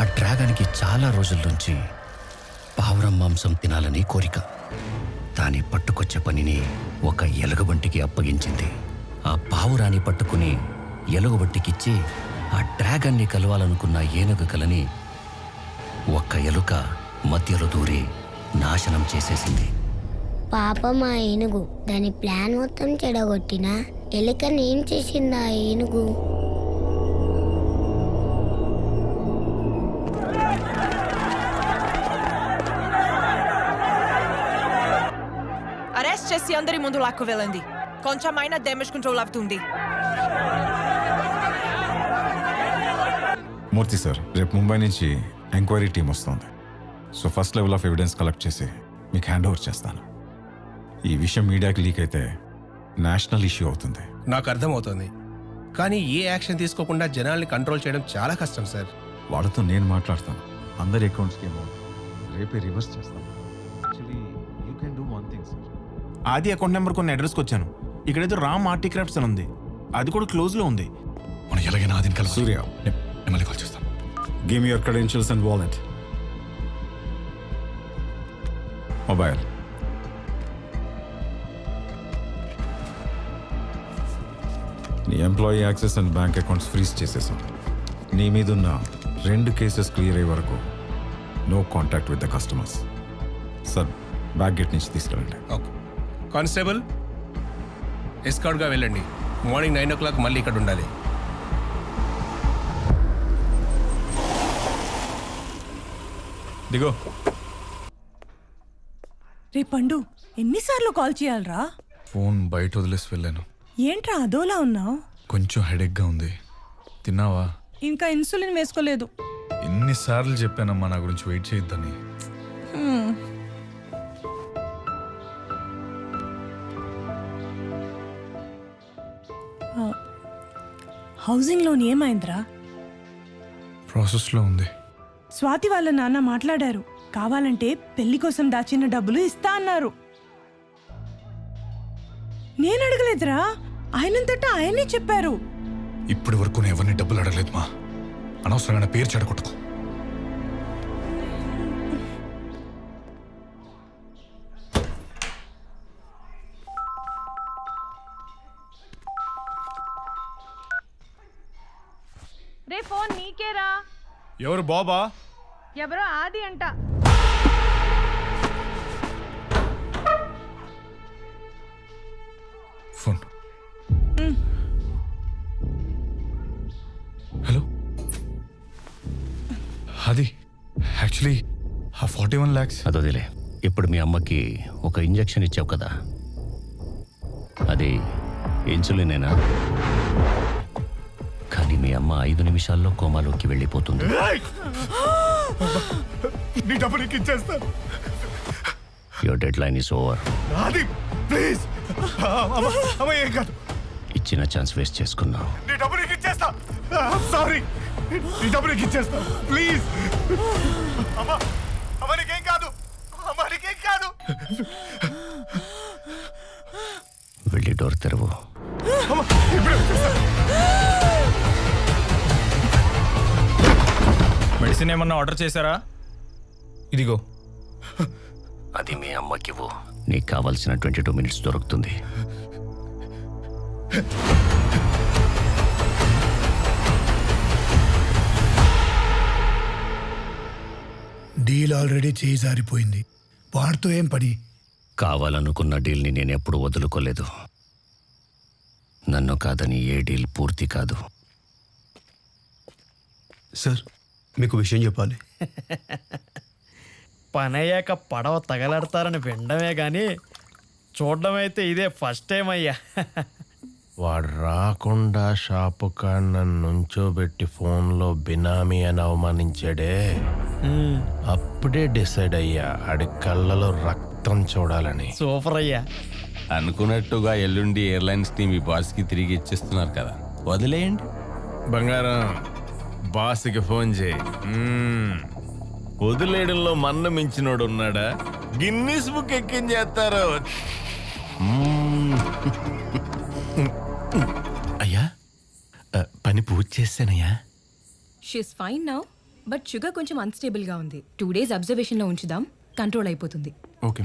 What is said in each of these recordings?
ఆ డ్రాగన్కి చాలా రోజుల నుంచి పావురం మాంసం తినాలని కోరిక. దాన్ని పట్టుకొచ్చే పనిని ఒక ఎలుగుబంటికి అప్పగించింది. ఆ పావురాన్ని పట్టుకుని ఎలుగుబంటికిచ్చి ఆ డ్రాగన్ని కలవాలనుకున్న ఏనుగు కలని ఒక్క ఎలుక మధ్యలో దూరి నాశనం చేసేసింది. పాపం ఆ ఏనుగు. దాని ప్లాన్ మొత్తం చెడగొట్టిన ఎలుకని ఏం చేసింది ఆ ఏనుగు? చేసి అందరి ముందు లాక్కు వెళ్ళండి కొంచెమైనా డ్యామేజ్ కంట్రోల్ అవుతుంది మూర్తి సార్ రేపు ముంబై నుంచి ఎంక్వైరీ టీం వస్తుంది so first level of evidence collect చేసి మీకు హ్యాండ్ ఓవర్ చేస్తాను ఈ విషయం మీడియాకి లీక్ అయితే నేషనల్ ఇష్యూ అవుతుంది నాకు అర్థమవుతుంది కానీ ఏ యాక్షన్ తీసుకోకుండా జనాల్ని కంట్రోల్ చేయడం చాలా కష్టం సార్ వాళ్ళతో నేను మాట్లాడతాను అందరి అకౌంట్స్కి అమౌంట్ రేపే రివర్స్ చేస్తాను. ఆది అకౌంట్ నెంబర్ కొన్ని అడ్రస్కి వచ్చాను. ఇక్కడేదో రామ్ ఆర్టీ క్రాఫ్ట్స్ అని ఉంది. అది కూడా క్లోజ్లో ఉంది. మనం ఎలాగైనా ఆదిని కలవాలి. సూర్య నేను మిమ్మల్ని కాల్ చేస్తాను. Give your credentials and wallet mobile నీ employee access and bank accounts freeze చేసేసాం. నీ మీదున్న రెండు కేసెస్ క్లియర్ అయ్యే వరకు no contact with the customers sir back gate నుంచి తీసుకెళ్ళండి. ఓకే కానిస్టేబుల్ ఎస్కార్ట్గా వెళ్ళండి. మార్నింగ్ నైన్ ఓ క్లాక్ మళ్ళీ ఇక్కడ ఉండాలి. దిగో. రే పండు ఎన్నిసార్లు కాల్ చేయాలరా? ఫోన్ బయట వదిలేసి వెళ్ళాను. ఏంట్రా అదోలా ఉన్నావు? కొంచెం హెడేక్గా ఉంది. తిన్నావా? ఇంకా ఇన్సులిన్ వేసుకోలేదు. ఎన్నిసార్లు చెప్పానమ్మా నా గురించి వెయిట్ చేయొద్దని. హౌసింగ్ లోన్ ఏమైందిరా? ప్రాసెస్లో ఉంది. స్వాతి వాళ్ళ నాన్న మాట్లాడారు. కావాలంటే పెళ్ళి కోసం దాచిన డబ్బులు ఇస్తా అన్నారు. నేను అడగలేదురా. ఆయనంతటా ఆయనే చెప్పారు. ఇప్పటి వరకు నేను ఎవరిని డబ్బులు అడగలేదు మా. అనవసరంగా నా పేరు చెడగొట్టుకో. ఫోన్ నీకేరా? ఎవరు బాబా? ఎవరో ఆది అంట. ఫోన్. హలో? అది యాక్చువల్లీ ఆ ఫార్టీ వన్ ల్యాక్స్ అదొదిలే ఇప్పుడు మీ అమ్మకి ఒక ఇంజెక్షన్ ఇచ్చావు కదా. అది ఇన్సులినేనా మీ అమ్మ ఐదు నిమిషాల్లో కోమాలోకి వెళ్ళిపోతుంది. నీ డబ్బు నీకు ఇచ్చేస్తాను your deadline is over అది ప్లీజ్ అమ్మ ఏం కాదు. ఇచ్చిన ఛాన్స్ వేస్ట్ చేసుకున్నావు. నీ డబ్బు నీకు ఇచ్చేస్తా. సారీ నీ డబ్బు నీకు ఇచ్చేస్తా. ప్లీజ్ అమ్మా అమ్మ నీకేం కాదు. అమ్మ నీకేం కాదు. వెళ్ళి డోర్ తెరవు. మెడిసిన్ ఏమన్నా ఆర్డర్ చేశారా? ఇదిగో. అది మీ అమ్మకివ్వు. నీకు కావాల్సిన ట్వంటీ టూ మినిట్స్ దొరుకుతుంది. డీల్ ఆల్రెడీ చేయి జారిపోయింది. వాడితో ఏం పని? కావాలనుకున్న డీల్ని నేను ఎప్పుడు వదులుకోలేదు. నన్ను కాదని ఏ డీల్ పూర్తి కాదు. సార్ మీకు విషయం చెప్పాలి. పనయ్యాక పడవ తగలడతారని వినడమే కానీ చూడడం అయితే ఇదే ఫస్ట్ టైం అయ్యా. వాడు రాకుండా షాపు కాడ నన్ను నుంచోబెట్టి ఫోన్లో బినామీ అని అవమానించాడే. అప్పుడే డిసైడ్ అయ్యా ఆడి కళ్ళలో రక్తం చూడాలని. సూపర్ అయ్యా. అనుకున్నట్టుగా ఎల్లుండి ఎయిర్లైన్స్ టీమ్ ఈ బాస్కి తిరిగి ఇచ్చేస్తున్నారు కదా. వదిలేయండి. బంగారం బాస్కి ఫోన్ చేయి. మ్మ్. వదిలేయడంలో మన్న మించినోడు ఉన్నాడా? గిన్నీస్ బుక్ ఎక్కించేస్తారు. మ్మ్. అయ్యా ఆ, పని పూర్తి చేశానయ్యా she's fine now but sugar కొంచెం అన్స్టేబుల్గా ఉంది. టూ డేస్ అబ్జర్వేషన్లో ఉంచుదాం కంట్రోల్ అయిపోతుంది. ఓకే.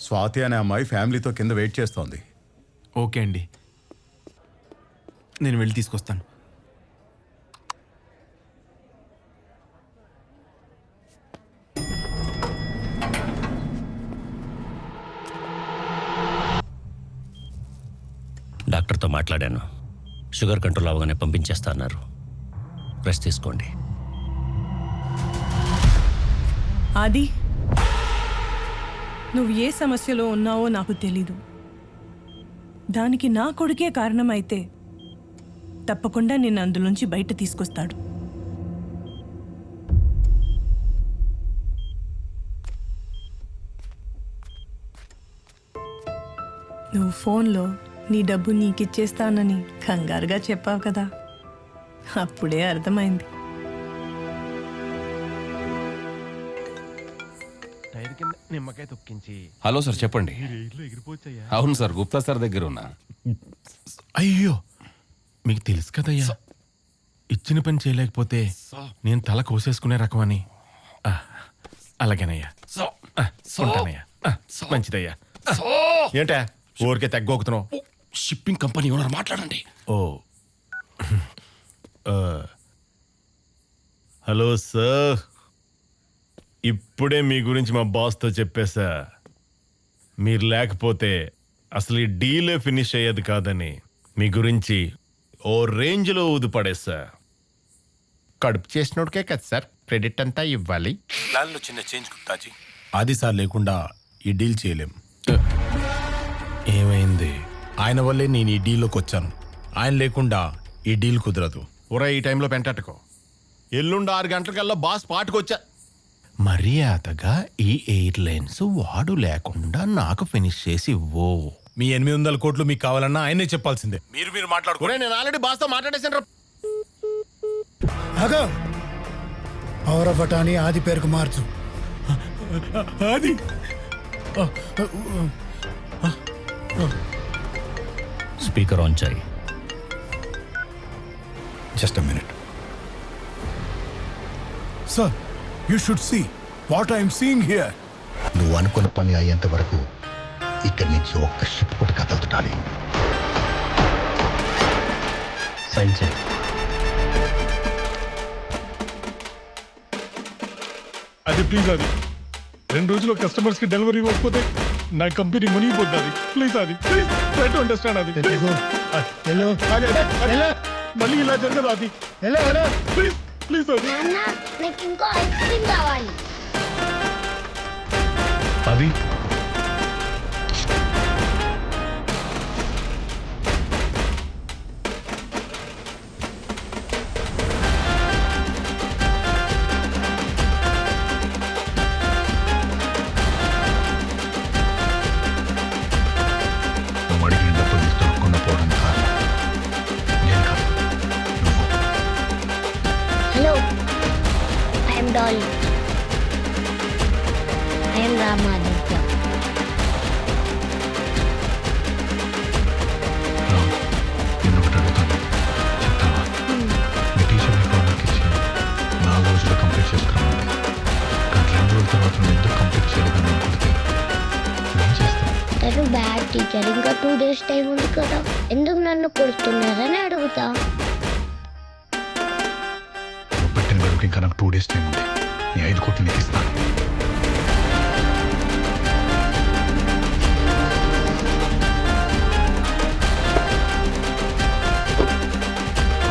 స్వాతి అనే అమ్మాయి ఫ్యామిలీతో కింద వెయిట్ చేస్తోంది. ఓకే అండి. నేను వెళ్ళి తీసుకొస్తాను. డాక్టర్తో మాట్లాడాను. షుగర్ కంట్రోల్ అవగానే పంపించేస్తా అన్నారు. రెస్ట్ తీసుకోండి. ఆది నువ్వు ఏ సమస్యలో ఉన్నావో నాకు తెలీదు. దానికి నా కొడుకే కారణమైతే తప్పకుండా నిన్ను అందులోంచి బయట తీసుకొస్తాడు. నువ్వు ఫోన్లో నీ డబ్బు నీకిచ్చేస్తానని కంగారుగా చెప్పావు కదా. అప్పుడే అర్థమైంది. నిమ్మకాయ తొక్కించి. హలో సార్ చెప్పండి. అవును సార్ గుప్తా సార్ దగ్గర ఉన్నా అయ్యో మీకు తెలుసు కదయ్యా. ఇచ్చిన పని చేయలేకపోతే నేను తల కోసేసుకునే రకమని. ఆ, అలాగేనయ్యా. ఉంటానయ్యా. మంచిదయ్యా. ఏంటా? ఊరికే తగ్గోకుతున్నావు షిప్పింగ్ కంపెనీ ఓనర్ మాట్లాడండి. ఓ. Hello sir. ఇప్పుడే మీ గురించి మా బాస్తో చెప్పేశా. మీరు లేకపోతే అసలు ఈ డీలే ఫినిష్ అయ్యేది కాదని మీ గురించి ఓ రేంజ్లో ఊదిపడేసా కడుపు చేసినోడికే కదా సార్. క్రెడిట్ అంతా ఇవ్వాలి. ప్లాన్లో చిన్న చేంజ్ గుప్తాజీ అది సార్ లేకుండా ఈ డీల్ చేయలేం. ఏమైంది? ఆయన వల్లే నేను ఈ డీల్లోకి వచ్చాను. ఆయన లేకుండా ఈ డీల్ కుదరదు. ఒరే ఈ టైంలో పెంటట్టుకో ఎల్లుండి ఆరు గంటలకల్లా బాస్ పాటుకొచ్చా మర్యాదగా ఈ ఎయిర్లైన్స్ వాడు లేకుండా నాకు ఫినిష్ చేసి ఇవ్వు. మీ ఎనిమిది వందల కోట్లు మీకు కావాలన్నా ఆయనే చెప్పాల్సిందే. మీరు మీరు మాట్లాడుకో నేను ఆల్రెడీ బాస్తో మాట్లాడేసాను అగో పవర్ ఆఫ్ అటానీ ఆది పేరుకు మార్చు. అది స్పీకర్ ఆన్ చేయి. Just minute. Sir you should see what I'm seeing here. నువ్వు అనుకున్న పని అయ్యేంత వరకు ఇక్కడి నుంచి ఒక్క షిప్ కూడా కదలతాలి సైన్ చేయి అది ప్లీజ్ అది రెండు రోజుల్లో కస్టమర్స్కి డెలివరీ ఇవ్వకపోతే నా కంపెనీ మునిగిపోతుంది అది ప్లీజ్ అది ప్లీజ్ ట్రై టు అండర్స్టాండ్ అది హలో మళ్ళీ ఇలా జరగదు అది హలో హలో ప్లీజ్ ప్లీజ్ అది నాకు ఇంకో ఐస్ క్రీమ్ కావాలి. అవి టీచర్ ఇంకా టూ డేస్ టైం ఉంది కదా ఎందుకు నన్ను కొడుతున్నారని అడుగుతా. పెట్టిన గడువుకి ఇంకా నాకు టూ డేస్ టైం ఉంది. నీ ఐదు కోట్లు నీకు ఇస్తాను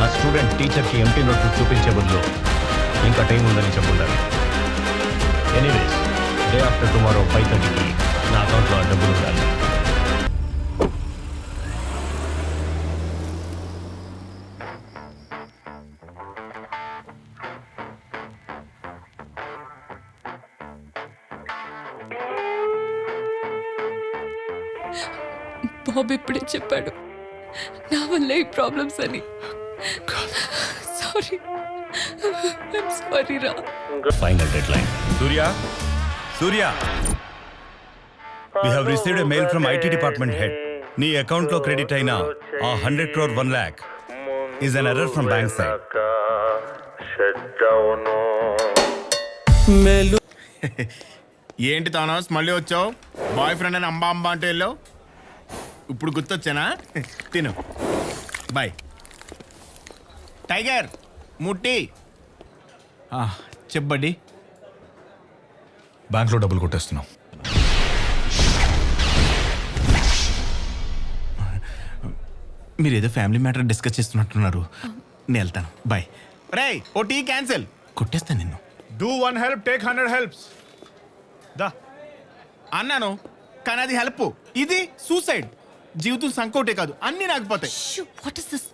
ఆ స్టూడెంట్ టీచర్కి ఎంటీ నోట్ చూపించే బదులు ఇంకా టైం ఉందని చెప్పుండాలి anyways day after tomorrow five థర్టీకి నా అకౌంట్లో డబ్బులు ఉండాలి. బాబు ఇప్పుడే చెప్పాడు. నా వల్ల ఈ ప్రాబ్లమ్స్ అని. సారీ సారీ రా. Final deadline Surya? Surya we have received a mail from IT department head నీ అకౌంట్లో క్రెడిట్ అయిన ఆ hundred crore one lakh is an error from bank side. ఏంటి తానోస్? మళ్ళీ వచ్చావు? బాయ్ ఫ్రెండ్ అని అంబా అంబా అంటే వెళ్ళావు? ఇప్పుడు గుర్తొచ్చానా? తిను. బాయ్. టైగర్ ముట్టి చెప్పబడ్డి బ్యాంక్లో డబ్బులు కొట్టేస్తున్నాం. మీరు ఏదో ఫ్యామిలీ మ్యాటర్ డిస్కస్ చేస్తున్నట్టున్నారు. నేను వెళ్తాను. బాయ్. రే ఓ టీ క్యాన్సిల్. కొట్టేస్తాను నిన్ను. Do one help take hundred helps దా. అన్నాను కానీ అది హెల్ప్. ఇది సూసైడ్. జీవితం సంకోటే కాదు. అన్నీ నాకపోతాయి వాట్ ఇస్ దిస్